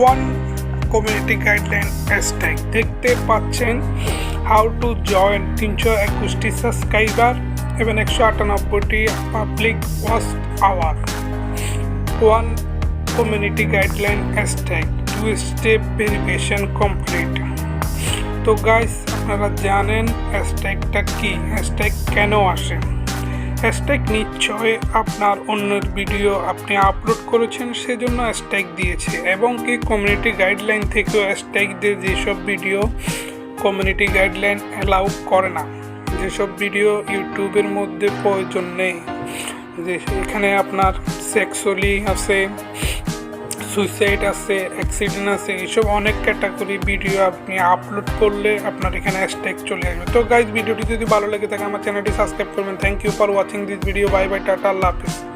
One community guideline hashtag. দেখতে পাচ্ছেন how to join তিনশো একুশটি সাবস্ক্রাইবার এবং একশো আটানব্বইটি public watch hour one community guideline hashtag two step verification complete তো গাইস আপনারা জানেন হ্যাশট্যাগটা কি? হ্যাশট্যাগ কেন আসে? হ্যাশট্যাগ নিশ্চয় আপনার অন্যের ভিডিও আপনি আপলোড করেছেন, সেজন্য হ্যাশট্যাগ দিয়েছে। এবং কি কমিউনিটি গাইডলাইন থেকেও হ্যাশট্যাগ দিয়ে যেসব ভিডিও কমিউনিটি গাইডলাইন অ্যালাউ করে না, যেসব ভিডিও ইউটিউবের মধ্যে প্রয়োজন নেই। যে এখানে আপনার সেক্সুয়ালি আছে সুইসাইড আছে, অ্যাক্সিডেন্ট আছে, এইসব অনেক ক্যাটাগরি ভিডিও আপনি আপলোড করলে আপনার এখানে হ্যাশট্যাগ চলে আসবে। তো গাইজ ভিডিওটি যদি ভালো লাগে থাকে, আমার চ্যানেলটি সাবস্ক্রাইব করবেন। Thank you for watching this video bye bye tata, Allah Hafiz.